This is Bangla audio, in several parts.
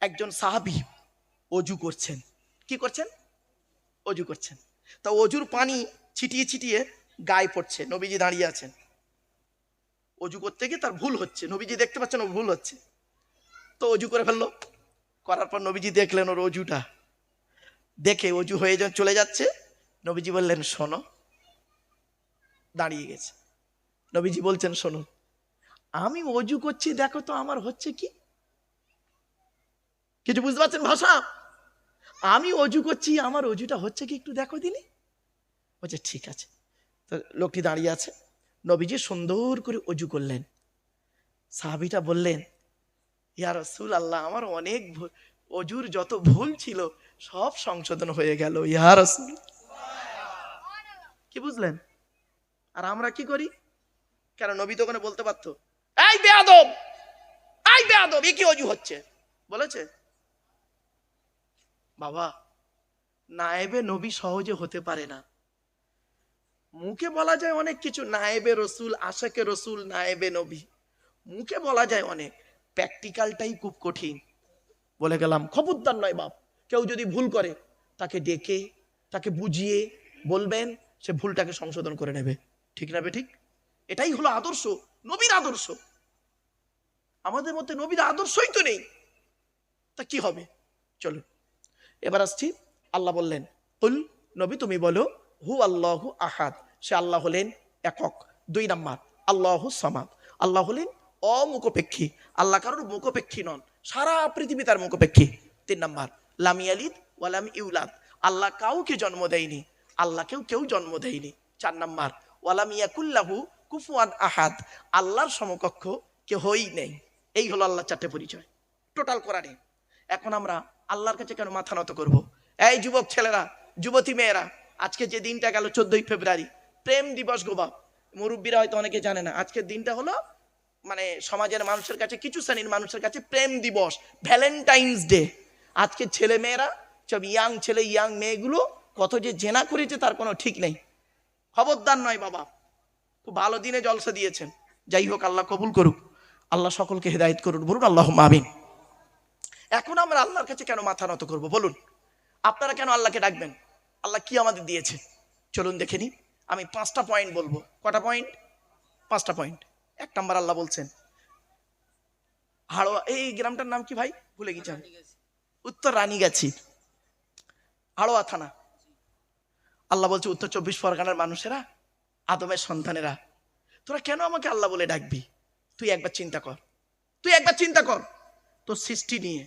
একজন সাহাবি অজু করছেন। কি করছেন? অজু করছেন। তা অজুর পানি ছিটিয়ে ছিটিয়ে গায়ে পড়ছে, নবীজি দাঁড়িয়ে আছেন। অজু করতে গিয়ে তার ভুল হচ্ছে, নবীজি দেখতে পাচ্ছেন ও ভুল হচ্ছে। তো অজু করে ফেলল। করার পর নবীজি দেখলেন ওর অজুটা। দেখে অজু হয়ে যখন চলে যাচ্ছে। নবীজি বললেন, শোনো। দাঁড়িয়ে গেছে। নবীজি বলছেন, শোনো, আমি অজু করছি, দেখো তো আমার হচ্ছে কি? কিছু বুঝতে পারছেন ভাষা? আমি অজু করছি, আমার অজুটা হচ্ছে কি একটু দেখো দিনি? বলছে, ঠিক আছে। তো লোকটি দাঁড়িয়ে আছে। নবীজি সুন্দর করে অজু করলেন। সাহাবিটা বললেন, ইয়া রসুল আল্লাহ আমার অনেক অজুর যত ভুল ছিল, সব সংশোধন হয়ে গেল। ইয়া রসুল কি বুঝলেন? আর আমরা কি করি? কেন নবী তো ওখানে বলতে পারতো, এই বেয়াদব! এই বেয়াদব! এ কি অজু হচ্ছে? বলেছে বাবা, নায়েবে নবী সহজে হতে পারে না। মুখে বলা যায় অনেক কিছু, নায়েবে রসুল, আশাকে রসুল, নায়েবে নবী। মুখে বলা যায় অনেক, প্র্যাকটিক্যালটাই খুব কঠিন। বলে গেলাম, খবরদার নয় বাপ, কেউ যদি ভুল করে, তাকে ডেকে, তাকে বুঝিয়ে বলবেন, সে ভুলটাকে সংশোধন করে নেবে। ঠিক না ঠিক? এটাই হলো আদর্শ, নবীর আদর্শ। আমাদের মধ্যে নবীর আদর্শই তো নেই। তা কি হবে? চলো। এবার আসছি, আল্লাহ বললেন, কুল নবী তুমি বলো, হু আল্লাহ আহাদ। সে আল্লাহ হলেন একক, দুই নাম্বার, আল্লাহ সামাদ। আল্লাহ হলেন অমুখপেক্ষী, আল্লাহ কারোর মুখপেক্ষী নন, সারা পৃথিবী তার মুখপেক্ষী। তিন নাম্বার, লামি লামিয়ালিদ ওয়ালাম ইউলাদ। আল্লাহ কাউকে জন্ম দেয়নি, আল্লাহকেও কেউ জন্ম দেয়নি। চার নাম্বার ওয়ালাম ইয়াকুল্লাহু কুফুয়ান আহাদ। আল্লাহর সমকক্ষ কেহই নেই। এই হলো আল্লাহ চারটে পরিচয়। টোটাল কোরআনে। এখন আমরা আল্লাহর কাছে কেন মাথা নত করব? এই যুবক ছেলেরা, যুবতী মেয়েরা, আজকে যে দিনটা গেল চোদ্দই ফেব্রুয়ারি, প্রেম দিবস গোবা মুরব্বীরা হয়তো অনেকে জানে না, আজকের দিনটা হলো মানে সমাজের মানুষের কাছে, কিছু শ্রেণির মানুষের কাছে প্রেম দিবস, ভ্যালেন্টাইন্স ডে। আজকে ছেলে মেয়েরা, সব ইয়াং ছেলে, ইয়াং মেয়েগুলো, কত যে জেনা করেছে তার কোনো ঠিক নেই। খবরদার নয় বাবা, খুব ভালো দিনে জলসা দিয়েছেন। যাই হোক, আল্লাহ কবুল করুক, আল্লাহ সকলকে হেদায়েত করুন, বলুন আল্লাহ আমিন। এখন আমরা আল্লাহর কাছে কেন মাথা নত করব? বলুন। আপনারা কেন আল্লাহকে ডাকবেন? আল্লাহ কি আমাদের দিয়েছে? চলুন দেখে নিই। আমি পাঁচটা পয়েন্ট বলব। কটা পয়েন্ট পাঁচটা পয়েন্ট এক নাম্বার আল্লাহ বলছেন। হাড়োয়া এই গ্রামটার নাম কি ভাই? ভুলে গেছি আমি। উত্তর রানীগাছি। হাড়োয়া থানা। আল্লাহ বলছে, উত্তর চব্বিশ পরগনার মানুষেরা, আদমের সন্তানেরা, তোরা কেন আমাকে আল্লাহ বলে ডাকবি? তুই একবার চিন্তা কর। তুই একবার চিন্তা কর। তোর সৃষ্টি নিয়ে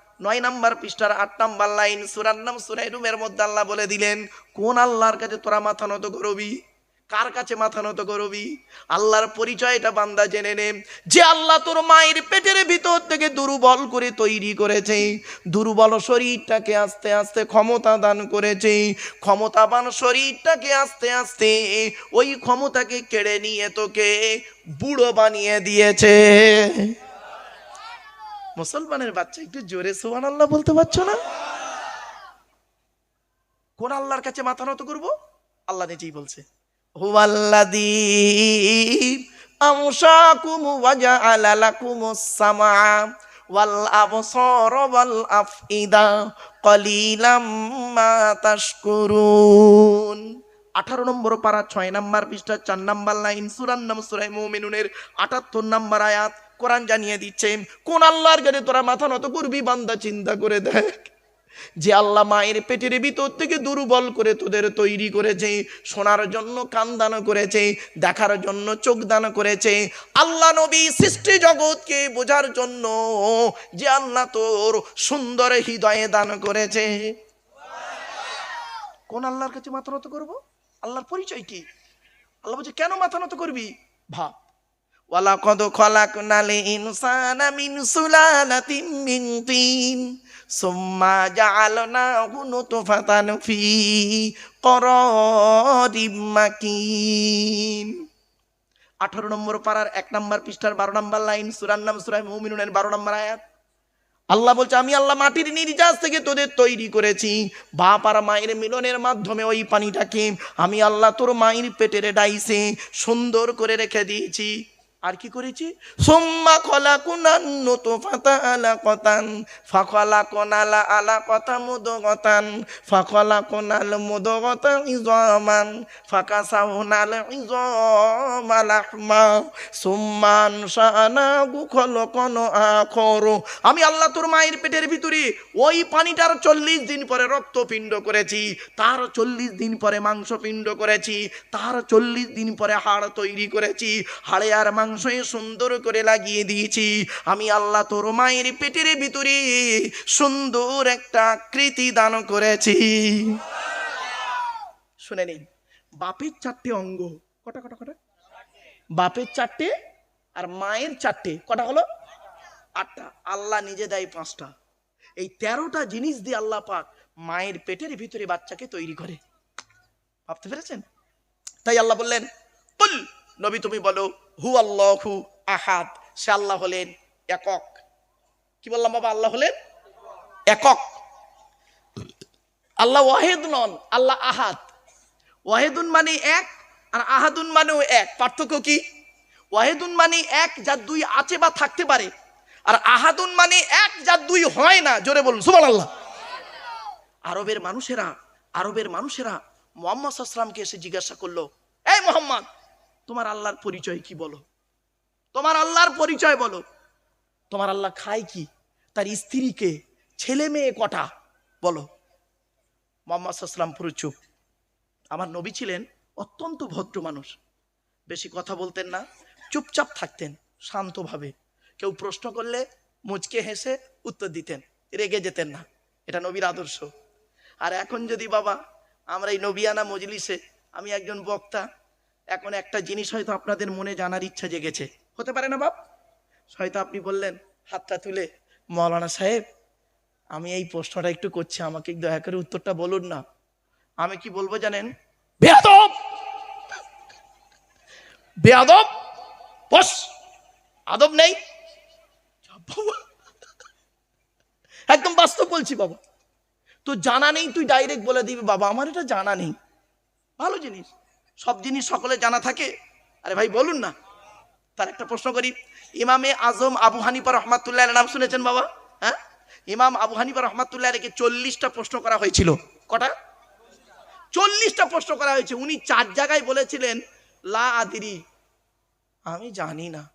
নয় নাম্বার পৃষ্ঠার আট নাম্বার লাইন, সুরার নাম সুরাই রুমের মধ্যে আল্লাহ বলে দিলেন, কোন আল্লাহর কাছে তোরা মাথা নত করবি? কার কাছে মাথা নত করবি? আল্লাহর পরিচয়টা বান্দা জেনে নে। যে আল্লাহ তোর মায়ের পেটের ভিতর থেকে দুর্বল করে তৈরি করেছে, দুর্বল শরীরটাকে আস্তে আস্তে ক্ষমতা দান করেছে, ক্ষমতাবান শরীরটাকে আস্তে আস্তে ওই ক্ষমতাকে কেড়ে নিয়ে তোকে বুড়ো বানিয়ে দিয়েছে। মুসলমানের বাচ্চা একটু জোরে সোহান আল্লাহ বলতে পারছ না? কোন আল্লাহর কাছে মাথা নত করব? আল্লাহ নিজেই বলছে, হুয়াল্লাযী আমশাকুম ওয়াজআলা লাকুমুস সামআ ওয়াল আবসার ওয়াল আফইদা কলিলাম মা তাশকুরুন। আঠারো নম্বর পারা, ছয় নাম্বার পৃষ্ঠা, চার নাম্বার লাইন সুরান নাম সুরাই মুমিনুনের আটাত্তর নাম্বার আয়াত। কোরআন জানিয়ে দিচ্ছে কোন আল্লাহর কাছে তোরা মাথা নত করবি, বান্দা চিন্তা করে দেখ। যে আল্লাহ মায়ের পেটের ভিতর থেকে দুর্বল করে তোদের তৈরি করেছে, শোনার জন্য কান দান করেছে, দেখার জন্য চোখ দান করেছে। আল্লাহ নবী সৃষ্টি জগৎকে বোঝার জন্য যে আল্লাহ তোর সুন্দর হৃদয়ে দান করেছে। কোন আল্লাহর কাছে মাথা নত করব? আল্লাহর পরিচয় কি? আল্লাহ বলছে, কেন মাথা নত করবি? ভাব। ওয়ালাকদ খলাকনাল ইনসানা মিন সুলালাতিন মিন তিন, সুম্মা জাআলনাহু নুতফাতান ফি করারিম মাকিন। আঠারো নম্বর পাড়ার এক নম্বর পৃষ্ঠার বারো নম্বর লাইন, সুরার নাম সুরাই মুমিনুনের বারো নম্বর আয়াত। আল্লাহ বলছে, আমি আল্লাহ মাটির নির্যাস থেকে তোদের তৈরি করেছি। বাপ আর মায়ের মিলনের মাধ্যমে ওই পানিটাকে আমি আল্লাহ তোর মায়ের পেটের ডাইসে সুন্দর করে রেখে দিয়েছি। আর কি করেছি? সোম্মা খলা কুনান তো ফাতা আলা কতান ফাখলা কোনালা আলা কথা মুদগতান ফাখলা কোনাল মুদগতা ইজমান ফাকা সাউনাল ইজমালাহমা সুম্মান শানা গুখল কোন আখর। আমি আল্লাহ তোর মায়ের পেটের ভিতরে ওই পানিটার চল্লিশ দিন পরে রক্তপিণ্ড করেছি, তার চল্লিশ দিন পরে মাংসপিণ্ড করেছি, তার চল্লিশ দিন পরে হাড় তৈরি করেছি, হাড়ে আর মাংসে সুন্দর করে লাগিয়ে দিয়েছি। আমি আল্লাহ তোর মায়ের পেটের ভিতরে সুন্দর একটা আকৃতি দান করেছি। শুনে নিন বাপের চারটে অঙ্গ, কটা কটা কটা? বাপের চারটে আর মায়ের চারটে, কটা হলো? আটটা। আল্লাহ নিজে দেয় পাঁচটা। এই তেরোটা জিনিস দিয়ে আল্লাহ পাক মায়ের পেটের ভিতরে বাচ্চাকে তৈরি করে। ভাবতে পেরেছেন? তাই আল্লাহ বললেন কুল নবী তুমি বলো হু আল্লাহ আহাদ, সে আল্লাহ হলেন একক। কি বললাম বাবা? আল্লাহ হলেন একক। আল্লাহ ওয়াহেদ নন, আল্লাহ আহাদ। ওয়াহেদুন মানে এক, আর আহাদুন মানেও এক। পার্থক্য কি? ওয়াহেদুন মানে এক, যার দুই আছে বা থাকতে পারে। আর আহাদুন মানে এক, যার দুই হয় না। জোরে বলুন সুবহান আল্লাহ আরবের মানুষেরা আরবের মানুষেরা মোহাম্মদ আসলামকে এসে জিজ্ঞাসা করল, এই মোহাম্মদ তোমার আল্লাহর পরিচয় কি বলো? তোমার আল্লাহর পরিচয় বলো। তোমার আল্লাহ খায় কি? তার স্ত্রীকে, ছেলে মেয়ে কটা? বলো। মোহাম্মদ আসলাম পুরো চুপ। আমার নবী ছিলেন অত্যন্ত ভদ্র মানুষ। বেশি কথা বলতেন না, চুপচাপ থাকতেন, শান্তভাবে। কেউ প্রশ্ন করলে মুচকে হেসে উত্তর দিতেন, রেগে যেতেন না। এটা নবীর আদর্শ। আর এখন যদি বাবা, আমরা এই নবিয়ানা মজলিসে আমি একজন বক্তা এখন একটা জিনিস হয়তো আপনাদের মনে জানার ইচ্ছা জেগেছে। হতে পারে না, বাপ? হয়তো আপনি বললেন, হাতটা তুলে, মৌলানা সাহেব, আমি এই প্রশ্নটা একটু করছি, আমাকে দয়া করে উত্তরটা বলুন না। আমি কি বলব জানেন? বেয়াদব! বেয়াদব? বস, আদব নেই। একদম বাস্তব বলছি বাবা। তো জানা নেই, তুই ডাইরেক্ট বলে দিবি। বাবা, আমার এটা জানা নেই। ভালো জিনিস। সব জিনিস সকলে জানা থাকে। আরে ভাই, বলুন না। তার একটা প্রশ্ন করি। ইমামে আজম আবু হানিফা রহমাতুল্লাহ নাম শুনেছেন বাবা? হ্যাঁ? ইমাম আবু হানিফা রহমাতুল্লাহ রেখে চল্লিশটা প্রশ্ন করা হয়েছিল। কটা? চল্লিশটা প্রশ্ন করা হয়েছে। উনি চার জায়গায় বলেছিলেন, লা আদিরি। আমি জানি না।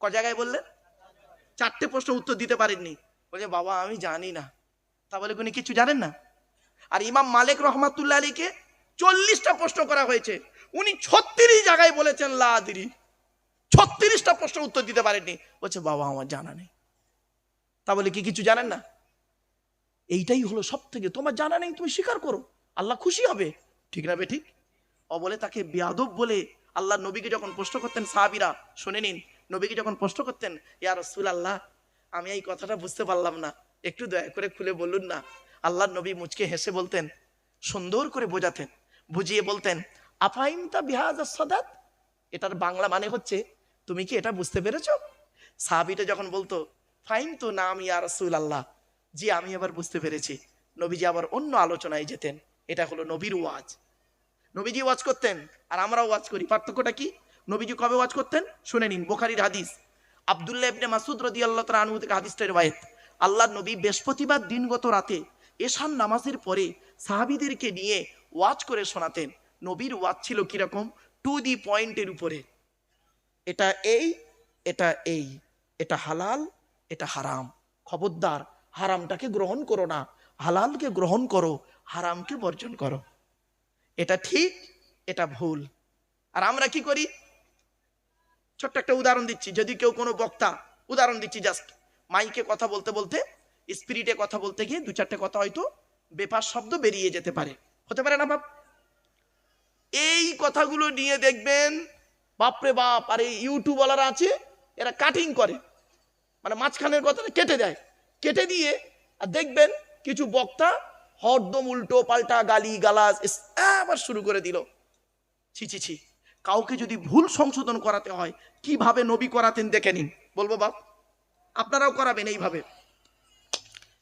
ক জায়গায় বললেন? চারটে প্রশ্ন উত্তর দিতে পারেননি। বলছে, বাবা, আমি জানি না। তা বলে উনি কিছু জানেন না? আর ইমাম মালিক রহমাতুল্লাহ আলীকে চল্লিশটা প্রশ্ন করা হয়েছে। উনি ছত্রিশ জায়গায় বলেছেন, লা আদিরি ছত্রিশটা প্রশ্ন উত্তর দিতে পারেননি। বলছে, বাবা, আমার জানা নেই। তা বলে কি কিছু জানেন না? এইটাই হলো সব থেকে তোমার জানা নেই, তুমি স্বীকার করো। আল্লাহ খুশি হবে। ঠিক না বে ঠিক ও বলে, তাকে বেয়াদব বলে আল্লাহ নবীকে যখন প্রশ্ন করতেন, সাহাবিরা শুনে নিন, নবীকে যখন প্রশ্ন করতেন, ইয়া রসুল আল্লাহ আমি এই কথাটা বুঝতে পারলাম না। একটু দয়া করে খুলে বলুন না। আল্লাহ নবী মুচকে হেসে বলতেন, সুন্দর করে বোঝাতেন। বুঝিয়ে বলতেন আফাইম তা বিহাজ সদাত? এটার বাংলা মানে হচ্ছে, তুমি কি এটা বুঝতে পেরেছ? সাহাবিটা যখন বলতো ফাইন তো নাম ইয়া রসুল আল্লাহ জি, আমি আবার বুঝতে পেরেছি। নবীজি আবার অন্য আলোচনায় যেতেন, এটা হলো নবীর ওয়াজ। নবীজি ওয়াজ করতেন, আর আমরাও ওয়াজ করি। পার্থক্যটা কি? নবীজি কবে ওয়াজ করতেন? শুনে নিন, বোখারির হাদিস। আবদুল্লাহ ইবনে মাসুদ রদি আল্লাহ তালা আনহু থেকে হাদিসটা রেবায়েত আল্লাহ নবী বৃহস্পতিবার দিনগত রাতে এশান নামাজের পরে সাহাবিদেরকে নিয়ে ওয়াজ করে শোনাতেন। নবীর ওয়াজ ছিল কীরকম? টু দি পয়েন্টের উপরে। এটা এই এটা এই। এটা হালাল, এটা হারাম। খবরদার, হারামটাকে গ্রহণ করো না। হালালকে গ্রহণ করো, হারামকে বর্জন করো। এটা ঠিক, এটা ভুল। আর আমরা কি করি? ছোট্ট একটা উদাহরণ দিচ্ছি। যদি কেউ কোনো বক্তা, উদাহরণ দিচ্ছি জাস্ট মাইকে কথা বলতে বলতে স্পিরিটে কথা বলতে গিয়ে দু চারটে কথা হয়তো বেপার শব্দ বেরিয়ে যেতে পারে। হতে পারে না, বাপ। এই কথাগুলো নিয়ে দেখবেন, বাপরে বাপ, আর এই ইউটিউবওয়ালারা আছে, এরা কাটিং করে। মানে মাঝখানের কথাটা কেটে দেয়। কেটে দিয়ে, আর দেখবেন কিছু বক্তা হরদম উল্টো পাল্টা গালি গালাজ আবার শুরু করে দিল। ছি ছি ছি। কাউকে যদি ভুল সংশোধন করাতে হয়, কীভাবে নবী করাতেন দেখে নিন। বলব, বাপ। আপনারাও করাবেন এইভাবে।